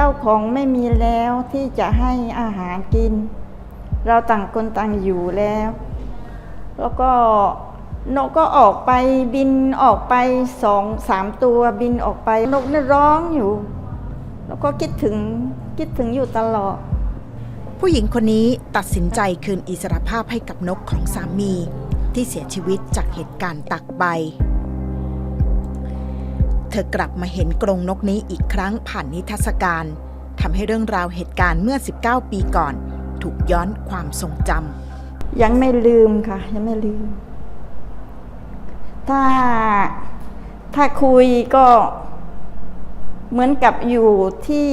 เจ้าของไม่มีแล้วที่จะให้อาหารกิน เราต่างคนต่างอยู่แล้ว แล้วก็นกก็ออกไปบินออกไปสองสามตัวบินออกไป นกนี่ร้องอยู่ แล้วก็คิดถึงคิดถึงอยู่ตลอด ผู้หญิงคนนี้ตัดสินใจคืนอิสรภาพให้กับนกของสามี ที่เสียชีวิตจากเหตุการณ์ตักใบ เธอกลับมาเห็นกรงนกนี้อีกครั้งผ่านนิทรรศการทำให้เรื่องราวเหตุการณ์เมื่อ 19 ปีก่อน ถูกย้อนความทรงจำยังไม่ลืมค่ะ ยังไม่ลืม ถ้าถ้าคุยก็เหมือนกับอยู่ที่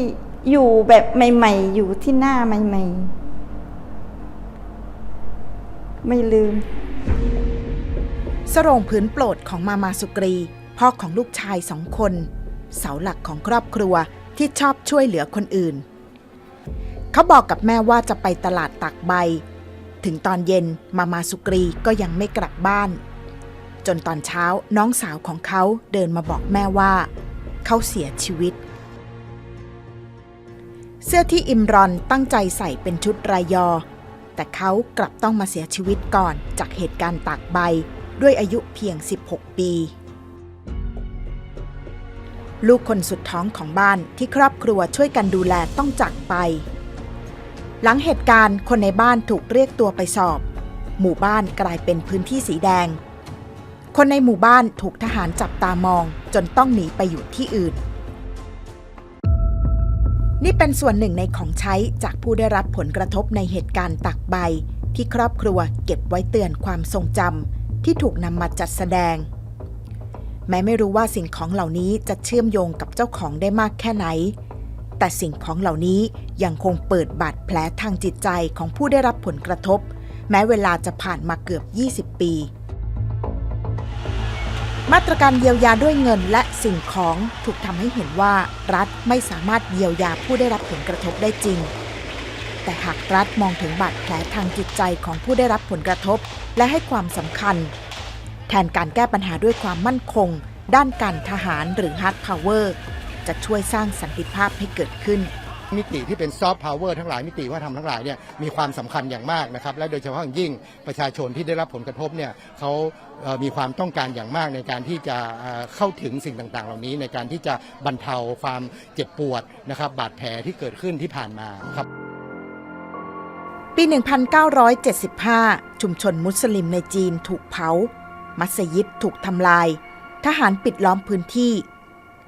อยู่แบบใหม่ ๆ อยู่ที่หน้าใหม่ ๆ ไม่ลืมสโรงผืนโปรดของมามาสุกรี พ่อของลูกชายสองคน เสาหลักของครอบครัวที่ชอบช่วยเหลือคนอื่น เขาบอกกับแม่ว่าจะไปตลาดตักใบ ถึงตอนเย็นมามาสุกรีก็ยังไม่กลับบ้าน จนตอนเช้าน้องสาวของเขาเดินมาบอกแม่ว่า เขาเสียชีวิต เสื้อที่อิมรอนตั้งใจใส่เป็นชุดรายยอแต่เขากลับต้องมาเสียชีวิตก่อนจากเหตุการณ์ตากใบด้วยอายุเพียง 16 ปี ลูกคนสุดท้องของบ้านที่ครอบครัวช่วยกันดูแลต้องจากไป หลังเหตุการณ์คนในบ้านถูกเรียกตัวไปสอบ หมู่บ้านกลายเป็นพื้นที่สีแดง คนในหมู่บ้านถูกทหารจับตามองจนต้องหนีไปอยู่ที่อื่น นี่เป็นส่วนหนึ่งในของใช้จากผู้ได้รับผลกระทบในเหตุการณ์ตักใบ ที่ครอบครัวเก็บไว้เตือนความทรงจำที่ถูกนำมาจัดแสดง แม้ไม่รู้ว่าสิ่งของเหล่านี้จะเชื่อมโยงกับเจ้าของได้มากแค่ไหน แต่สิ่งของเหล่านี้ยังคงเปิดบาดแผลทางจิตใจของผู้ได้รับผลกระทบ แม้เวลาจะผ่านมาเกือบ 20 ปี มาตรการเยียวยาด้วยเงินและสิ่งของถูกทำให้เห็นว่ารัฐไม่สามารถเยียวยาผู้ได้รับผลกระทบได้จริง แต่หากรัฐมองถึงบาดแผลทางจิตใจของผู้ได้รับผลกระทบ และให้ความสำคัญ แทนการแก้ปัญหาด้วยความมั่นคง ด้านการทหารหรือ hard power จะช่วยสร้างสันติภาพให้เกิดขึ้น มิติที่เป็นซอฟต์พาวเวอร์ทั้งหลายมิติวัฒนธรรมทั้งหลายเนี่ยมีความสำคัญอย่างมากนะครับ และโดยเฉพาะอย่างยิ่งประชาชนที่ได้รับผลกระทบเนี่ยเขาเอ่อมีความต้องการอย่างมากในการที่จะเอ่อเข้าถึงสิ่งต่าง ๆ เหล่านี้ ในการที่จะบรรเทาความเจ็บปวดนะครับบาดแผลที่เกิดขึ้นที่ผ่านมาครับปี 1975 ชุมชนมุสลิมในจีนถูกเผา มัสยิดถูกทำลาย ทหารปิดล้อมพื้นที่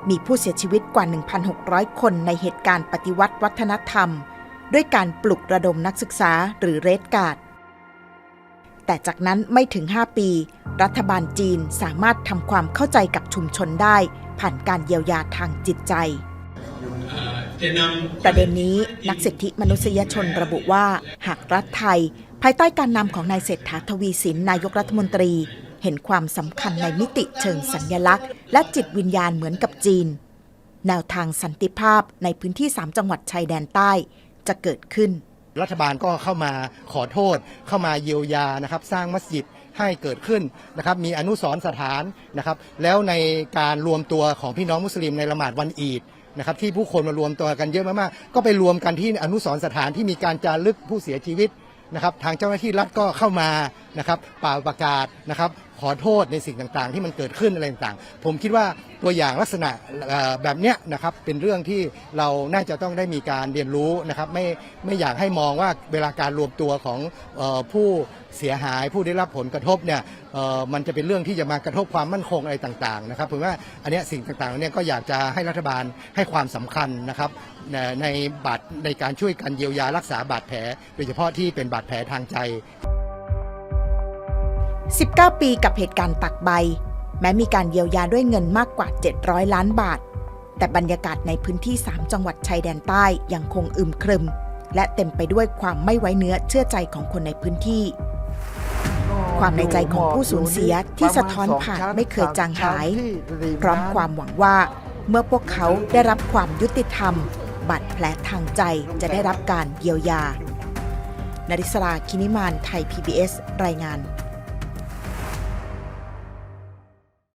มีผู้เสียชีวิตกว่า 1,600 คนในเหตุการณ์ปฏิวัติวัฒนธรรม ด้วยการปลุกระดมนักศึกษาหรือเรดการ์ดแต่จากนั้นไม่ถึง 5 ปี รัฐบาลจีนสามารถทำความเข้าใจกับชุมชนได้ ผ่านการเยียวยาทางจิตใจ ประเด็นนี้นักสิทธิมนุษยชนระบุว่า หากรัฐไทย ภายใต้การนำของนายเศรษฐาทวีสินนายกรัฐมนตรี เห็นความสำคัญในมิติเชิงสัญญลักษณ์ และจิตวิญญาณเหมือนกับจีน แนวทางสันติภาพในพื้นที่ 3 จังหวัดชายแดนใต้จะเกิดขึ้น รัฐบาลก็เข้ามาขอโทษ เข้ามาเยียวยานะครับ สร้างมัสยิดให้เกิดขึ้นนะครับ มีอนุสรณ์สถานนะครับ แล้วในการรวมตัวของพี่น้องมุสลิมในละหมาดวันอีดนะครับที่ผู้คนมารวมตัวกันเยอะมากๆ ก็ไปรวมกันที่อนุสรณ์สถานที่มีการจารึกผู้เสียชีวิตนะครับ ทางเจ้าหน้าที่รัฐก็เข้ามานะครับเป่าประกาศนะครับขอโทษในสิ่งต่างๆ ที่มันเกิดขึ้นอะไรต่างๆ ผมคิดว่าตัวอย่างลักษณะแบบเนี้ยนะครับเป็นเรื่องที่เราน่าจะต้องได้มีการเรียนรู้นะครับไม่ไม่อยากให้มองว่าเวลาการรวมตัวของออผู้เสียหายผู้ได้รับผลกระทบเนี่ยมันจะเป็นเรื่องที่จะมากระทบความมั่นคงอะไรต่างๆนะครับผมว่าอันนี้สิ่งต่างๆเนี่ยก็อยากจะให้รัฐบาลให้ความสำคัญนะครับในบาดในการช่วยกันเยียวยารักษาบาดแผล โดยเฉพาะที่เป็นบาดแผลทางใจ 19 ปีกับเหตุการณ์ตักใบ แม้มีการเยียวยาด้วยเงินมากกว่า 700 ล้านบาท แต่บรรยากาศในพื้นที่ 3 จังหวัดชายแดนใต้ยังคงอึมครึม และเต็มไปด้วยความไม่ไว้เนื้อเชื่อใจของคนในพื้นที่ ความในใจของผู้สูญเสียที่สะท้อนผ่านไม่เคยจางหาย พร้อมความหวังว่าเมื่อพวกเขาได้รับความยุติธรรม บาดแผลทางใจจะได้รับการเยียวยา นริศรา คินิมาน ไทย PBS รายงาน